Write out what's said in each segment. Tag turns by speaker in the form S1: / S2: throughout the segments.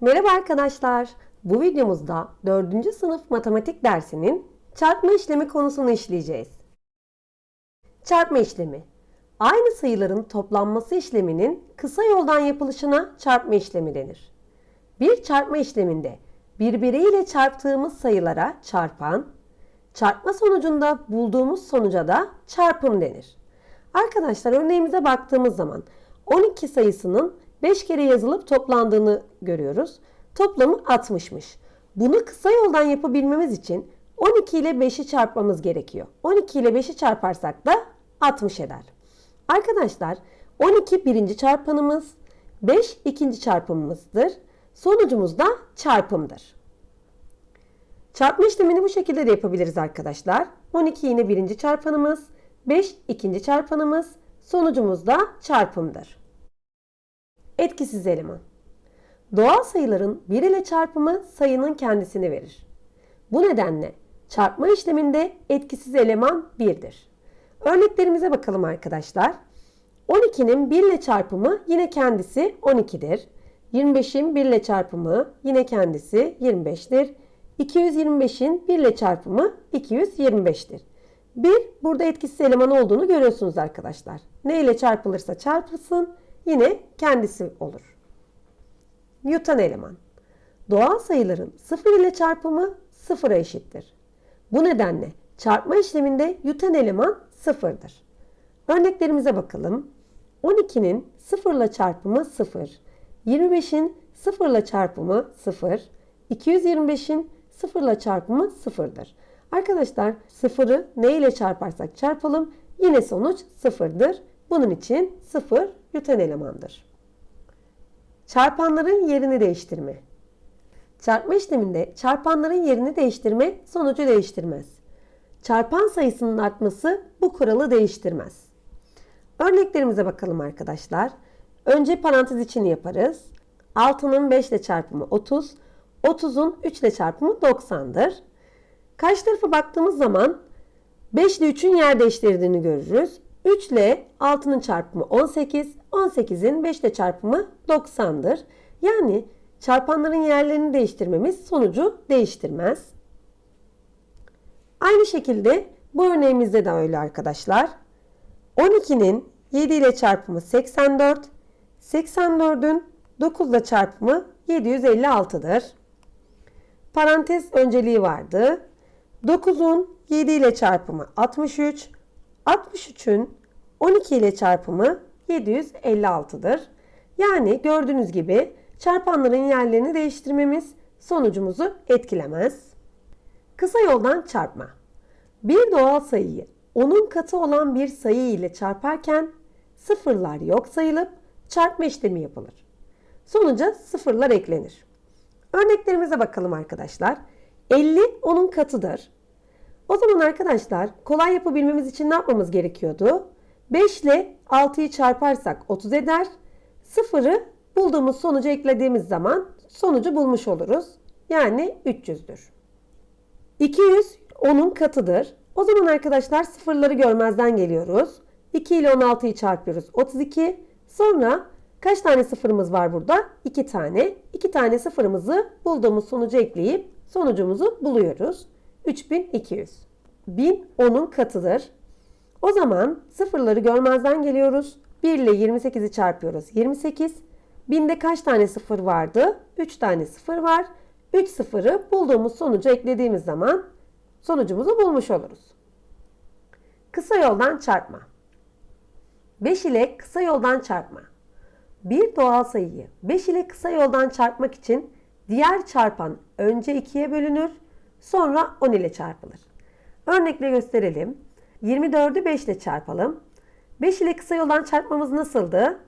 S1: Merhaba arkadaşlar. Bu videomuzda 4. sınıf matematik dersinin çarpma işlemi konusunu işleyeceğiz. Çarpma işlemi. Aynı sayıların toplanması işleminin kısa yoldan yapılışına çarpma işlemi denir. Bir çarpma işleminde birbiriyle çarptığımız sayılara çarpan, çarpma sonucunda bulduğumuz sonuca da çarpım denir. Arkadaşlar örneğimize baktığımız zaman 12 sayısının 5 kere yazılıp toplandığını görüyoruz. Toplamı 60'mış. Bunu kısa yoldan yapabilmemiz için 12 ile 5'i çarpmamız gerekiyor. 12 ile 5'i çarparsak da 60 eder. Arkadaşlar 12 birinci çarpanımız, 5 ikinci çarpımımızdır. Sonucumuz da çarpımdır. Çarpma işlemini bu şekilde de yapabiliriz arkadaşlar. 12 yine birinci çarpanımız, 5 ikinci çarpanımız, sonucumuz da çarpımdır. Etkisiz eleman. Doğal sayıların 1 ile çarpımı sayının kendisini verir. Bu nedenle çarpma işleminde etkisiz eleman 1'dir. Örneklerimize bakalım arkadaşlar. 12'nin 1 ile çarpımı yine kendisi 12'dir. 25'in 1 ile çarpımı yine kendisi 25'tir. 225'in 1 ile çarpımı 225'tir. 1 burada etkisiz eleman olduğunu görüyorsunuz arkadaşlar. Ne ile çarpılırsa çarpılsın yine kendisi olur. Newton eleman. Doğal sayıların 0 ile çarpımı 0'a eşittir. Bu nedenle çarpma işleminde Newton eleman 0'dır. Örneklerimize bakalım. 12'nin 0 ile çarpımı 0, 25'in 0 ile çarpımı 0, 225'in 0 ile çarpımı 0'dır. Arkadaşlar 0'ı ne ile çarparsak çarpalım yine sonuç 0'dır. Bunun için 0 Newton elemandır. Çarpanların yerini değiştirme. Çarpma işleminde çarpanların yerini değiştirme sonucu değiştirmez. Çarpan sayısının artması bu kuralı değiştirmez. Örneklerimize bakalım arkadaşlar. Önce parantez içini yaparız. 6'nın 5 ile çarpımı 30, 30'un 3 ile çarpımı 90'dır. Karşı tarafa baktığımız zaman 5 ile 3'ün yer değiştirdiğini görürüz. 3 ile 6'nın çarpımı 18, 18'in 5 ile çarpımı 90'dır. Yani çarpanların yerlerini değiştirmemiz sonucu değiştirmez. Aynı şekilde bu örneğimizde de öyle arkadaşlar. 12'nin 7 ile çarpımı 84, 84'ün 9 ile çarpımı 756'dır. Parantez önceliği vardı. 9'un 7 ile çarpımı 63, 63'ün 12 ile çarpımı 756'dır. Yani gördüğünüz gibi çarpanların yerlerini değiştirmemiz sonucumuzu etkilemez. Kısa yoldan çarpma. Bir doğal sayıyı onun katı olan bir sayı ile çarparken sıfırlar yok sayılıp çarpma işlemi yapılır. Sonuca sıfırlar eklenir. Örneklerimize bakalım arkadaşlar. 50 onun katıdır. O zaman arkadaşlar kolay yapabilmemiz için ne yapmamız gerekiyordu? 5 ile 6'yı çarparsak 30 eder. 0'ı bulduğumuz sonucu eklediğimiz zaman sonucu bulmuş oluruz. Yani 300'dür. 200 onun katıdır. O zaman arkadaşlar sıfırları görmezden geliyoruz. 2 ile 16'yı çarpıyoruz. 32. Sonra kaç tane sıfırımız var burada? 2 tane. 2 tane sıfırımızı bulduğumuz sonucu ekleyip sonucumuzu buluyoruz. 3200. 1000 onun katıdır. O zaman sıfırları görmezden geliyoruz. 1 ile 28'i çarpıyoruz. 28. 1000'de kaç tane sıfır vardı? 3 tane sıfır var. 3 sıfırı bulduğumuz sonucu eklediğimiz zaman sonucumuzu bulmuş oluruz. Kısa yoldan çarpma. 5 ile kısa yoldan çarpma. Bir doğal sayıyı 5 ile kısa yoldan çarpmak için diğer çarpan önce 2'ye bölünür, sonra 10 ile çarpılır. Örnekle gösterelim. 24'ü 5 ile çarpalım. 5 ile kısa yoldan çarpmamız nasıldı?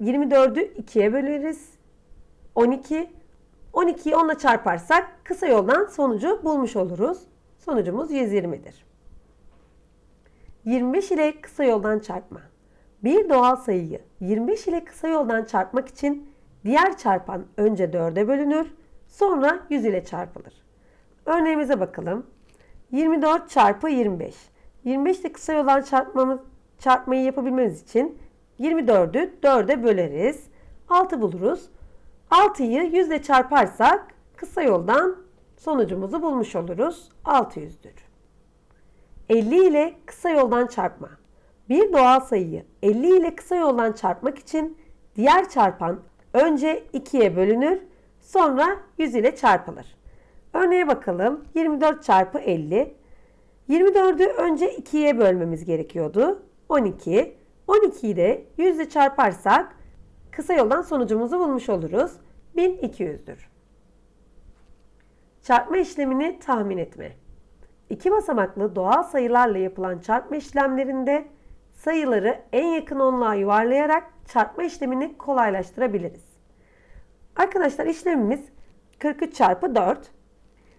S1: 24'ü 2'ye böleriz. 12. 12'yi 10 ile çarparsak kısa yoldan sonucu bulmuş oluruz. Sonucumuz 120'dir. 25 ile kısa yoldan çarpma. Bir doğal sayıyı 25 ile kısa yoldan çarpmak için diğer çarpan önce 4'e bölünür, sonra 100 ile çarpılır. Örneğimize bakalım. 24 çarpı 25. 25 ile kısa yoldan çarpmamız, çarpmayı yapabilmemiz için 24'ü 4'e böleriz. 6 buluruz. 6'yı 100 ile çarparsak kısa yoldan sonucumuzu bulmuş oluruz. 600'dür. 50 ile kısa yoldan çarpma. Bir doğal sayıyı 50 ile kısa yoldan çarpmak için diğer çarpan önce 2'ye bölünür, sonra 100 ile çarpılır. Örneğe bakalım. 24 çarpı 50. 24'ü önce 2'ye bölmemiz gerekiyordu. 12. 12'yi de 100 ile çarparsak kısa yoldan sonucumuzu bulmuş oluruz. 1200'dür. Çarpma işlemini tahmin etme. İki basamaklı doğal sayılarla yapılan çarpma işlemlerinde sayıları en yakın onluğa yuvarlayarak çarpma işlemini kolaylaştırabiliriz. Arkadaşlar işlemimiz 43 çarpı 4.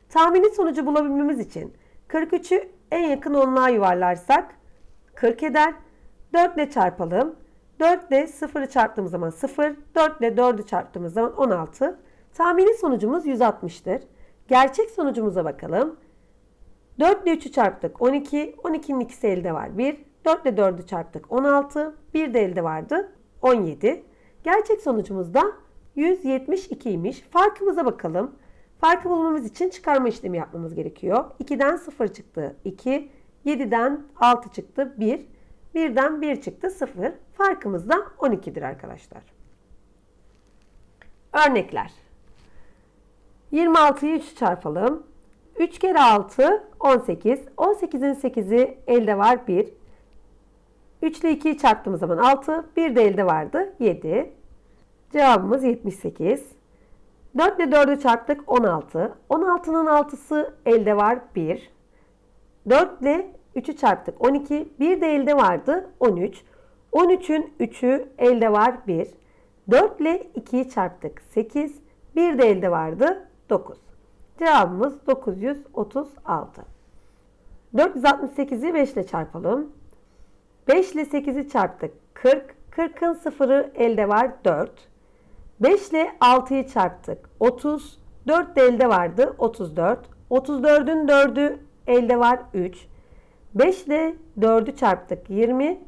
S1: Tahmini sonucu bulabilmemiz için 43'ü en yakın onluğa yuvarlarsak 40 eder. 4 ile çarpalım. 4 ile 0'ı çarptığımız zaman 0, 4 ile 4'ü çarptığımız zaman 16. Tahmini sonucumuz 160'tır. Gerçek sonucumuza bakalım. 4 ile 3'ü çarptık 12, 12'nin ikisi elde var 1. 4 ile 4'ü çarptık 16, 1 de elde vardı 17. Gerçek sonucumuz da 172'ymiş. Farkımıza bakalım. Farkı bulmamız için çıkarma işlemi yapmamız gerekiyor. 2'den 0 çıktı 2, 7'den 6 çıktı 1, 1'den 1 çıktı 0. Farkımız da 12'dir arkadaşlar. Örnekler. 26'yı 3 çarpalım. 3 kere 6 18. 18'in 8'i elde var 1. 3 ile 2'yi çarptığımız zaman 6. 1 de elde vardı 7. Cevabımız 78. 4 ile 4'ü çarptık 16. 16'nın 6'sı elde var 1. 4 ile 3'ü çarptık 12. 1 de elde vardı 13. 13'ün 3'ü elde var 1. 4 ile 2'yi çarptık 8. 1 de elde vardı 9. Cevabımız 936. 468'i 5 ile çarpalım. 5 ile 8'i çarptık 40. 40'ın sıfırı elde var 4. 5 ile 6'yı çarptık 30. 4 de elde vardı 34. 34'ün 4'ü elde var 3. 5 ile 4'ü çarptık 20.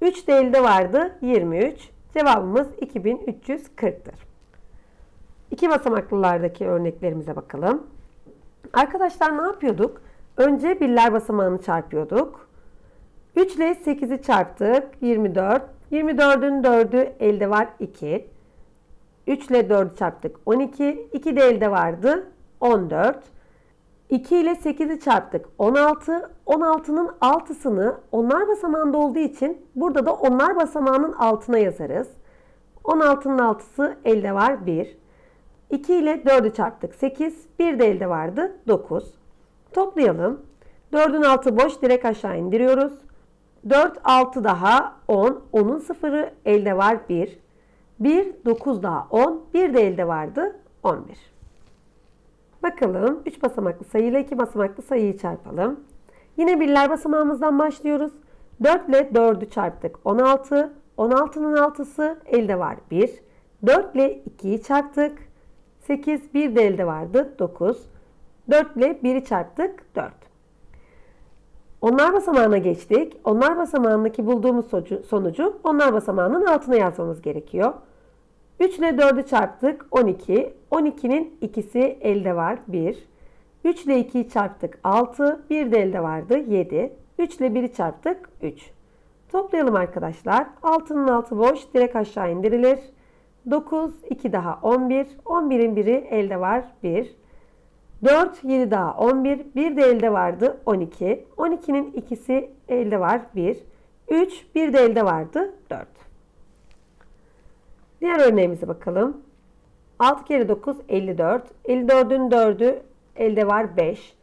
S1: 3 de elde vardı 23. Cevabımız 2340'tır. İki basamaklılardaki örneklerimize bakalım. Arkadaşlar ne yapıyorduk? Önce birler basamağını çarpıyorduk. 3 ile 8'i çarptık. 24. 24'ün 4'ü elde var 2. 3 ile 4'ü çarptık. 12. 2 de elde vardı. 14. 2 ile 8'i çarptık. 16. 16'nın 6'sını onlar basamağında olduğu için burada da onlar basamağının altına yazarız. 16'nın 6'sı elde var 1. 2 ile 4'ü çarptık 8. 1 de elde vardı 9. Toplayalım. 4'ün altı boş direkt aşağı indiriyoruz. 4 6 daha 10. 10'un sıfırı elde var 1. 1 9 daha 10. 1 de elde vardı 11. Bakalım 3 basamaklı sayı ile 2 basamaklı sayıyı çarpalım. Yine birler basamağımızdan başlıyoruz. 4 ile 4'ü çarptık 16. 16'nın 6'sı elde var 1. 4 ile 2'yi çarptık. 8 1 de elde vardı 9. 4 ile 1'i çarptık 4. Onlar basamağına geçtik. Onlar basamağındaki bulduğumuz sonucu onlar basamağının altına yazmamız gerekiyor. 3 ile 4'ü çarptık 12. 12'nin ikisi elde var 1. 3 ile 2'yi çarptık 6. 1 de elde vardı 7. 3 ile 1'i çarptık 3. Toplayalım arkadaşlar. 6'nın altı boş direkt aşağı indirilir. 9, 2 daha 11. 11'in biri elde var 1. 4, 7 daha 11. 1 de elde vardı 12. 12'nin ikisi elde var 1. 3, 1 de elde vardı 4. Diğer örneğimize bakalım. 6 kere 9 54. 54'ün 4'ü elde var 5.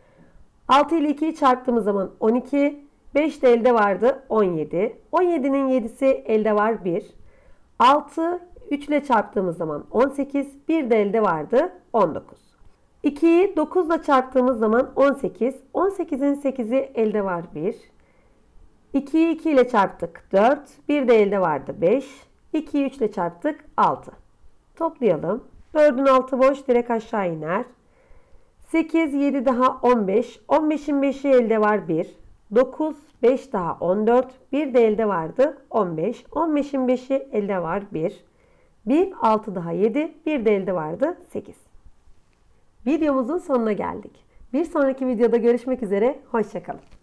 S1: 6 ile 2'yi çarptığımız zaman 12. 5 de elde vardı 17. 17'nin 7'si elde var 1. 6 3 ile çarptığımız zaman 18. 1 de elde vardı 19. 2'yi 9 ile çarptığımız zaman 18. 18'in 8'i elde var 1. 2'yi 2 ile çarptık 4. 1 de elde vardı 5. 2'yi 3 ile çarptık 6. Toplayalım. 4'ün altı boş direkt aşağı iner. 8, 7 daha 15. 15'in 5'i elde var 1. 9, 5 daha 14. 1 de elde vardı 15. 15'in 5'i elde var 1. 1, 6 daha 7, bir de elde vardı 8. Videomuzun sonuna geldik. Bir sonraki videoda görüşmek üzere, hoşçakalın.